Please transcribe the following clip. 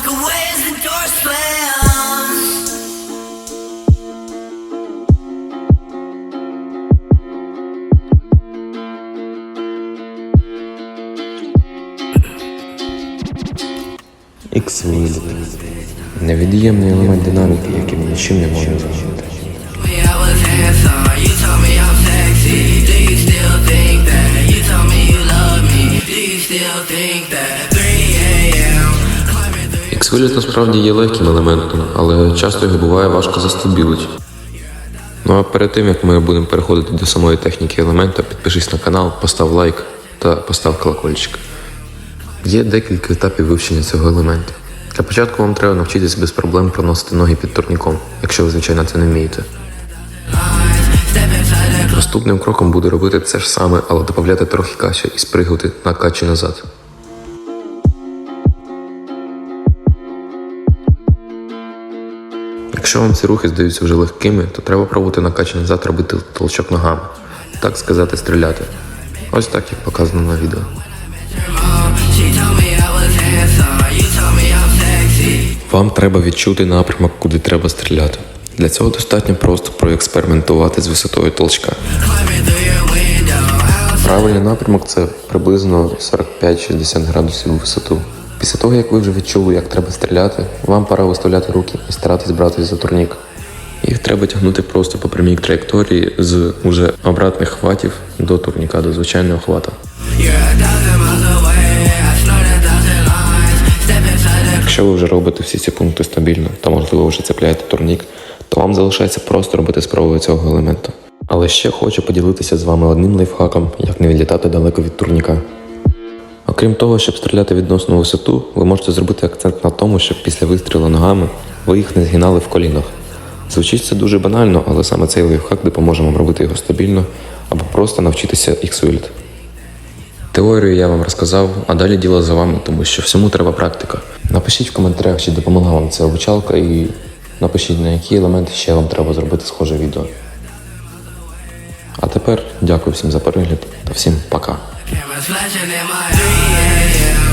walk away as the door slams. X-Wheel. Невід'ємний елемент динаміки, який ми нічим не можемо замінити. Still think that? Climbing насправді є легким елементом, але часто його буває важко застабілити. Ну а перед тим як ми будемо переходити до самої техніки елемента, підпишись на канал, постав лайк та постав колокольчик. Є декілька етапів вивчення цього елемента. Для початку вам треба навчитись без проблем проносити ноги під турніком, якщо ви, звичайно, це не вмієте. Наступним кроком буде робити це ж саме, але додати трохи качі і спригувати на качі назад. Якщо вам ці рухи здаються вже легкими, то треба пробувати на качі назад робити толчок ногами, так сказати, стріляти. Ось так, як показано на відео. Вам треба відчути напрямок, куди треба стріляти. Для цього достатньо просто проекспериментувати з висотою толчка. Правильний напрямок це приблизно 45-60 градусів висоту. Після того, як ви вже відчули, як треба стріляти, вам пора виставляти руки і старатись братись за турнік. Їх треба тягнути просто по прямій траєкторії з уже обратних хватів до турніка, до звичайного хвата. Якщо ви вже робите всі ці пункти стабільно та можливо вже цепляєте турнік, то вам залишається просто робити спробу цього елементу. Але ще хочу поділитися з вами одним лайфхаком, як не відлітати далеко від турніка. Окрім того, щоб стріляти відносно висоту, ви можете зробити акцент на тому, щоб після вистрілу ногами ви їх не згинали в колінах. Звучить це дуже банально, але саме цей лайфхак допоможе вам робити його стабільно або просто навчитися X-Wield. Теорію я вам розказав, а далі діло за вами, тому що всьому треба практика. Напишіть в коментарях, чи допомогла вам ця обучалка, і напишіть, на які елементи ще вам треба зробити схоже відео. А тепер дякую всім за перегляд та всім пока. Cameras flashing in my eyes.